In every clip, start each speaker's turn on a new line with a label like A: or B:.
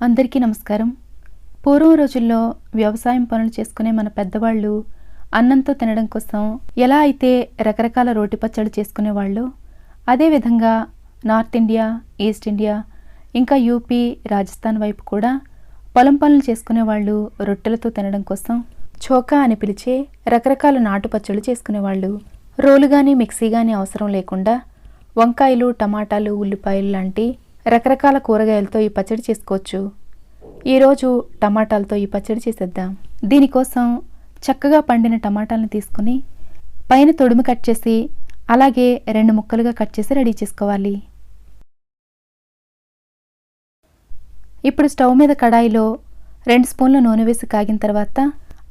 A: అందరికీ నమస్కారం. పూర్వం రోజుల్లో వ్యవసాయం పనులు చేసుకునే మన పెద్దవాళ్ళు అన్నంతో తినడం కోసం ఎలా అయితే రకరకాల రోటి పచ్చళ్ళు చేసుకునేవాళ్ళు అదేవిధంగా నార్త్ ఇండియా ఈస్ట్ ఇండియా ఇంకా యూపీ రాజస్థాన్ వైపు కూడా పొలం పనులు చేసుకునేవాళ్ళు రొట్టెలతో తినడం కోసం చోకా అని పిలిచే రకరకాల నాటు పచ్చళ్ళు చేసుకునేవాళ్ళు రోలు కానీ మిక్సీ కానీ అవసరం లేకుండా వంకాయలు టమాటాలు ఉల్లిపాయలు లాంటి రకరకాల కూరగాయలతో ఈ పచ్చడి చేసుకోవచ్చు. ఈరోజు టమాటాలతో ఈ పచ్చడి చేసేద్దాం. దీనికోసం చక్కగా పండిన టమాటాలను తీసుకుని పైన తొడుము కట్ చేసి అలాగే రెండు ముక్కలుగా కట్ చేసి రెడీ చేసుకోవాలి. ఇప్పుడు స్టవ్ మీద కడాయిలో రెండు స్పూన్ల నూనె వేసి కాగిన తర్వాత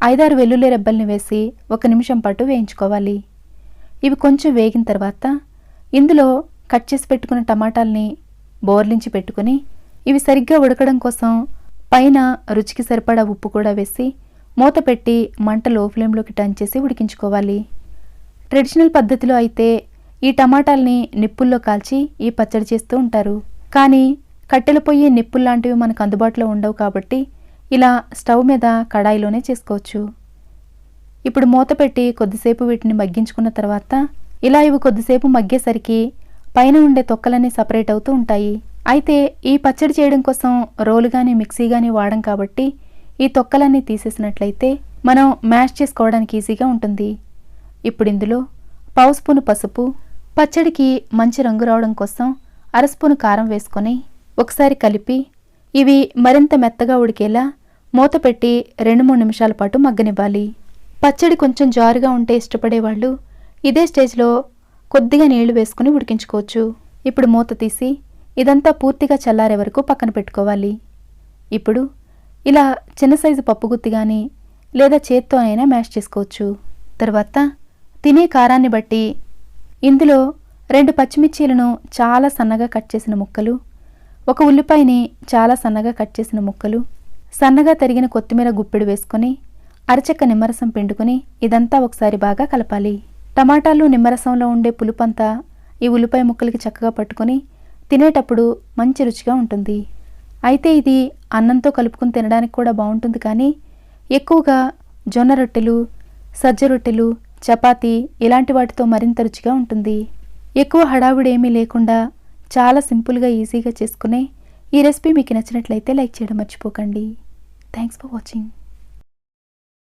A: ఐదారు వెల్లుల్లి రెబ్బల్ని వేసి ఒక నిమిషం పాటు వేయించుకోవాలి. ఇవి కొంచెం వేగిన తర్వాత ఇందులో కట్ చేసి పెట్టుకున్న టమాటాల్ని బోర్లించి పెట్టుకుని ఇవి సరిగ్గా ఉడకడం కోసం పైన రుచికి సరిపడా ఉప్పు కూడా వేసి మూత పెట్టి మంట లో ఫ్లేమ్లోకి టర్న్ చేసి ఉడికించుకోవాలి. ట్రెడిషనల్ పద్ధతిలో అయితే ఈ టమాటాల్ని నిప్పుల్లో కాల్చి ఈ పచ్చడి చేస్తూ ఉంటారు. కానీ కట్టెల పొయ్యి నిప్పులు లాంటివి మనకు అందుబాటులో ఉండవు కాబట్టి ఇలా స్టవ్ మీద కడాయిలోనే చేసుకోవచ్చు. ఇప్పుడు మూత పెట్టి కొద్దిసేపు వీటిని మగ్గించుకున్న తర్వాత ఇలా ఇవి కొద్దిసేపు మగ్గేసరికి పైన ఉండే తొక్కలన్నీ సపరేట్ అవుతూ ఉంటాయి. అయితే ఈ పచ్చడి చేయడం కోసం రోలు కానీ మిక్సీ కానీ వాడం కాబట్టి ఈ తొక్కలన్నీ తీసేసినట్లయితే మనం మ్యాష్ చేసుకోవడానికి ఈజీగా ఉంటుంది. ఇప్పుడు ఇందులో పావు స్పూను పసుపు పచ్చడికి మంచి రంగు రావడం కోసం అర స్పూను కారం వేసుకొని ఒకసారి కలిపి ఇవి మరింత మెత్తగా ఉడికేలా మూత పెట్టి రెండు మూడు నిమిషాల పాటు మగ్గనివ్వాలి. పచ్చడి కొంచెం జారుగా ఉంటే ఇష్టపడేవాళ్ళు ఇదే స్టేజ్లో కొద్దిగా నీళ్ళు వేసుకుని ఉడికించుకోవచ్చు. ఇప్పుడు మూత తీసి ఇదంతా పూర్తిగా చల్లారే వరకు పక్కన పెట్టుకోవాలి. ఇప్పుడు ఇలా చిన్న సైజు పప్పు గుత్తి కానీ లేదా చేత్తో అయినా మ్యాష్ చేసుకోవచ్చు. తర్వాత తినే కారాన్ని బట్టి ఇందులో రెండు పచ్చిమిర్చీలను చాలా సన్నగా కట్ చేసిన ముక్కలు ఒక ఉల్లిపాయని చాలా సన్నగా కట్ చేసిన ముక్కలు సన్నగా తరిగిన కొత్తిమీర గుప్పెడు వేసుకొని అరచెక్క నిమ్మరసం పిండుకొని ఇదంతా ఒకసారి బాగా కలపాలి. టమాటాలు నిమ్మరసంలో ఉండే పులుపంతా ఈ ఉల్లిపాయ ముక్కలకి చక్కగా పట్టుకొని తినేటప్పుడు మంచి రుచిగా ఉంటుంది. అయితే ఇది అన్నంతో కలుపుకొని తినడానికి కూడా బాగుంటుంది కానీ ఎక్కువగా జొన్న రొట్టెలు సజ్జ రొట్టెలు చపాతీ ఇలాంటి వాటితో మరింత రుచిగా ఉంటుంది. ఎక్కువ హడావుడి ఏమీ లేకుండా చాలా సింపుల్గా ఈజీగా చేసుకునే ఈ రెసిపీ మీకు నచ్చినట్లయితే లైక్ చేయడం మర్చిపోకండి. Thanks for watching.